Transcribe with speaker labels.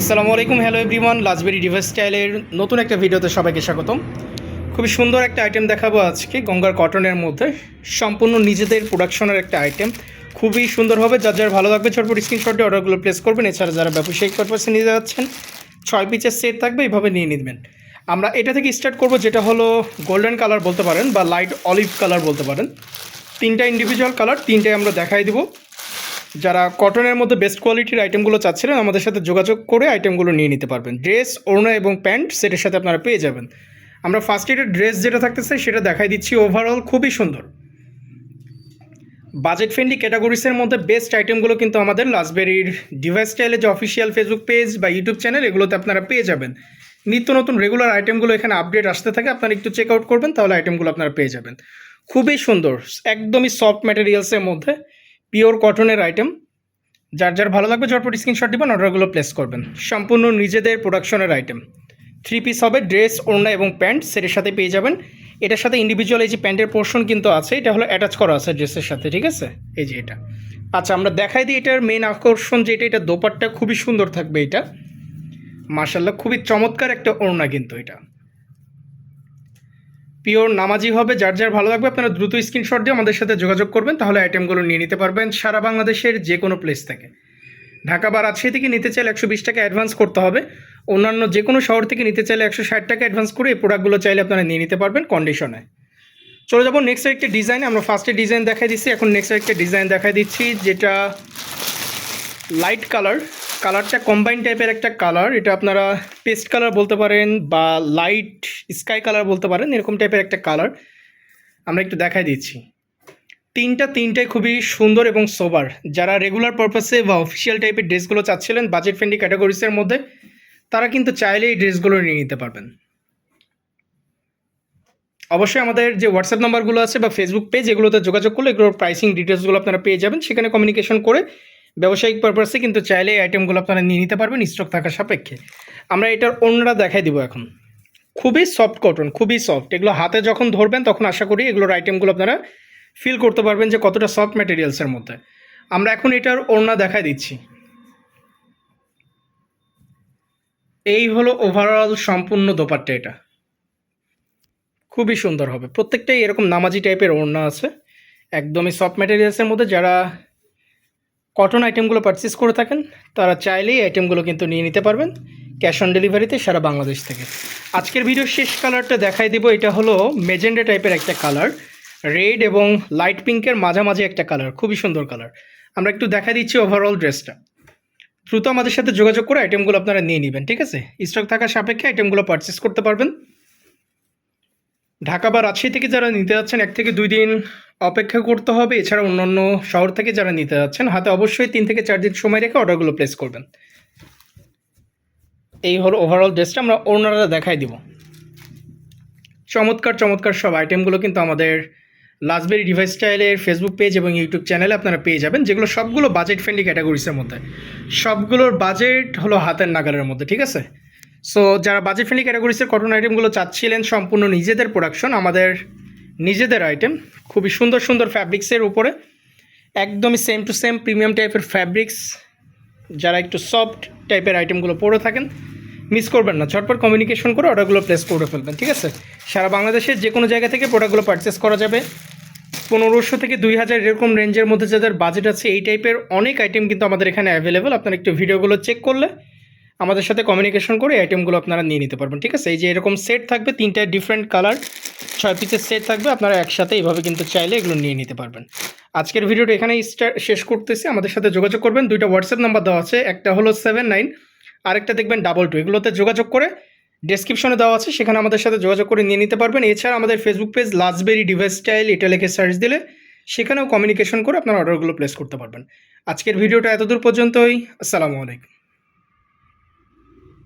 Speaker 1: আসসালামু আলাইকুম hello everyone লাজবেরি device স্টাইলের নতুন একটা ভিডিওতে সবাইকে স্বাগতম। খুবই সুন্দর একটা আইটেম দেখাবো আজকে, গঙ্গার কটনের মধ্যে। সম্পূর্ণ নিজেদের প্রোডাকশনের একটা আইটেম খুবই সুন্দর হবে, যার যার ভালো লাগবে ছোটপট স্ক্রিনশট অর্ডারগুলো প্লেস করবেন, এছাড়া যারা ব্যবসায়িক পারপাসে নিয়ে যাচ্ছেন, ছয় পিচের সেট থাকবে, এইভাবে নিয়ে নেবেন। আমরা এটা থেকে স্টার্ট করব, যেটা হলো গোল্ডেন কালার বলতে পারেন, বা লাইট অলিভ কালার বলতে পারেন। তিনটা ইন্ডিভিজুয়াল কালার তিনটাই আমরা দেখাই দিব। যারা কটনের মধ্যে বেস্ট কোয়ালিটির আইটেমগুলো চাচ্ছিলেন, আমাদের সাথে যোগাযোগ করে আইটেমগুলো নিয়ে নিতে পারবেন। ড্রেস ওড়না এবং প্যান্ট সেটার সাথে আপনারা পেয়ে যাবেন। আমরা ফার্স্ট এডের ড্রেস যেটা থাকতেছে, সেটা দেখাই দিচ্ছি ওভারঅল খুবই সুন্দর। বাজেট ফ্রেন্ডলি ক্যাটাগরিসের মধ্যে বেস্ট আইটেমগুলো কিন্তু আমাদের লাসবেরির ডিভাইস স্টাইলের যে অফিসিয়াল ফেসবুক পেজ বা ইউটিউব চ্যানেল এগুলোতে আপনারা পেয়ে যাবেন। নিত্য নতুন রেগুলার আইটেমগুলো এখানে আপডেট আসতে থাকে, আপনারা একটু চেক আউট করবেন, তাহলে আইটেমগুলো আপনারা পেয়ে যাবেন। খুবই সুন্দর, একদমই সফট ম্যাটেরিয়ালসের মধ্যে। পিওর কটনের আইটেম। যার যার ভালো লাগবে ঝটপট স্ক্রিনশট দিবেন অর্ডারগুলো প্লেস করবেন। সম্পূর্ণ নিজেদের প্রোডাকশনের আইটেম থ্রি পিস হবে ড্রেস ওড়না এবং প্যান্ট সেটার সাথে পেয়ে যাবেন। এটার সাথে ইন্ডিভিজুয়াল এই যে প্যান্টের পোর্শন কিন্তু আছে, এটা হলো অ্যাটাচ করা আছে ড্রেসের সাথে, ঠিক আছে? এই যে এটা। আচ্ছা আমরা দেখাই দিই এটার মেন আকর্ষণ যেটা এটা দোপাট্টা খুবই সুন্দর থাকবে এটা। মার্শাল্লাহ খুবই চমৎকার একটা ওড়না কিন্তু এটা। পিওর নামাজি হবে, যার যার ভালো লাগবে আপনারা দ্রুত স্ক্রিনশট দিয়ে আমাদের সাথে যোগাযোগ করবেন, তাহলে আইটেমগুলো নিয়ে নিতে পারবেন সারা বাংলাদেশের যে কোনো প্লেস থেকে। ঢাকা বা রাজশাহী থেকে নিতে চাইলে একশো বিশ টাকা অ্যাডভান্স করতে হবে, অন্যান্য যে কোনো শহর থেকে নিতে চাইলে একশো ষাট টাকা অ্যাডভান্স করে এই প্রোডাক্টগুলো চাইলে আপনারা নিয়ে নিতে পারবেন কন্ডিশনে চলে যাব নেক্সট একটা ডিজাইন আমরা ফার্স্টে ডিজাইন দেখাই দিচ্ছি, এখন নেক্সট একটা ডিজাইন দেখাই দিচ্ছি, যেটা লাইট কালার কালারটা কম্বাইন টাইপের একটা কালার এটা আপনারা পেস্ট কালার বলতে পারেন বা লাইট স্কাই কালার বলতে পারেন, এরকম টাইপের একটা কালার। আমরা একটু দেখাই দিচ্ছি। তিনটা তিনটাই খুবই সুন্দর এবং সোবার যারা রেগুলার পারপাসে বা অফিসিয়াল টাইপের ড্রেসগুলো চাচ্ছিলেন বাজেট ফ্রেন্ডলি ক্যাটাগরিসের মধ্যে, তারা কিন্তু চাইলে এই ড্রেসগুলো নিয়ে নিতে পারবেন। অবশ্যই আমাদের যে হোয়াটসঅ্যাপ নাম্বারগুলো আছে বা ফেসবুক পেজ এগুলোতে যোগাযোগ করলে এগুলোর প্রাইসিং ডিটেলসগুলো আপনারা পেয়ে যাবেন। সেখানে কমিউনিকেশন করে ব্যবসায়িক পারপাসে কিন্তু চাইলে এই আইটেমগুলো আপনারা নিয়ে নিতে পারবেন স্টক থাকার সাপেক্ষে। আমরা এটার অন্যরা দেখাই দিব এখন। খুবই সফট কটন খুবই সফট এগুলো হাতে যখন ধরবেন, তখন আশা করি এগুলোর আইটেমগুলো আপনারা ফিল করতে পারবেন যে কতটা সফট ম্যাটেরিয়ালসের মধ্যে। আমরা এখন এটার ওড়না দেখাই দিচ্ছি। এই হলো ওভারঅল সম্পূর্ণ দোপাট্টা এটা। খুবই সুন্দর হবে। প্রত্যেকটাই এরকম নামাজি টাইপের ওড়না আছে। একদমই সফট ম্যাটেরিয়ালসের মধ্যে যারা কটন আইটেমগুলো পারচেস করে থাকেন, তারা চাইলেই আইটেমগুলো কিন্তু নিয়ে নিতে পারবেন ক্যাশ অন ডেলিভারিতে সারা বাংলাদেশ থেকে। আজকের ভিডিওর শেষ কালারটা দেখাই দেবো, এটা হলো মেজেন্ডা টাইপের একটা কালার রেড এবং লাইট পিঙ্কের মাঝামাঝি একটা কালার খুবই সুন্দর কালার আমরা একটু দেখা দিচ্ছি ওভারঅল ড্রেসটা দ্রুত আমাদের সাথে যোগাযোগ করে আইটেমগুলো আপনারা নিয়ে নেবেন, ঠিক আছে? স্টক থাকার সাপেক্ষে আইটেমগুলো পারচেস করতে পারবেন। ঢাকা বা রাজশাহী থেকে যারা নিতে যাচ্ছেন, এক থেকে দুই দিন অপেক্ষা করতে হবে। এছাড়া অন্যান্য শহর থেকে যারা নিতে যাচ্ছেন, হাতে অবশ্যই তিন থেকে চার দিন সময় রেখে অর্ডারগুলো প্লেস করবেন। এই হলো ওভারঅল ড্রেসটা আমরা ওনারা দেখাই দিব। চমৎকার চমৎকার সব আইটেমগুলো কিন্তু আমাদের লাজবেরি ডিভাইস স্টাইলের ফেসবুক পেজ এবং ইউটিউব চ্যানেলে আপনারা পেয়ে যাবেন, যেগুলো সবগুলো বাজেট ফ্রেন্ডলি ক্যাটাগরিসের মধ্যে। সবগুলোর বাজেট হলো হাতের নাগালের মধ্যে, ঠিক আছে? সো যারা বাজেট ফ্রেন্ডলি ক্যাটাগরিসের কটন আইটেমগুলো চাচ্ছিলেন, সম্পূর্ণ নিজেদের প্রোডাকশন আমাদের নিজেদের আইটেম খুবই সুন্দর সুন্দর ফ্যাব্রিক্সের উপরে, একদমই সেম টু সেম প্রিমিয়াম টাইপের ফ্যাব্রিক্স যারা একটু সফট টাইপের আইটেমগুলো পরে থাকেন মিস করবেন না, ঝটপট কমিউনিকেশন করে অর্ডারগুলো প্লেস করে ফেলবেন, ঠিক আছে? সারা বাংলাদেশের যে কোনো জায়গা থেকে প্রোডাক্টগুলো পারচেস করা যাবে। পনেরোশো থেকে দুই হাজার এরকম রেঞ্জের মধ্যে যাদের বাজেট আছে, এই টাইপের অনেক আইটেম কিন্তু আমাদের এখানে অ্যাভেলেবেল আপনারা একটু ভিডিওগুলো চেক করলে আমাদের সাথে কমিউনিকেশন করে আইটেমগুলো আপনারা নিয়ে নিতে পারবেন, ঠিক আছে? এই যে এরকম সেট থাকবে, তিনটা ডিফারেন্ট কালার ছয় পিসের সেট থাকবে, আপনারা একসাথে এইভাবে কিন্তু চাইলে এগুলো নিয়ে নিতে পারবেন। আজকের ভিডিওটা এখানেই শেষ করতেছি। আমাদের সাথে যোগাযোগ করবেন, দুইটা হোয়াটসঅ্যাপ নাম্বার দেওয়া আছে, একটা হলো সেভেন নাইন আরেকটা দেখবেন ডাবল টু এগুলোতে যোগাযোগ করে ডেসক্রিপশনে দেওয়া আছে, সেখানে আমাদের সাথে যোগাযোগ করে নিয়ে নিতে পারবেন। এছাড়া আমাদের ফেসবুক পেজ লাজবেরি ডিভাইস স্টাইল এটা লিখে সার্চ দিলে সেখানেও কমিউনিকেশন করে আপনারা অর্ডারগুলো প্লেস করতে পারবেন। আজকের ভিডিওটা এতদূর পর্যন্তই, আসসালামু আলাইকুম।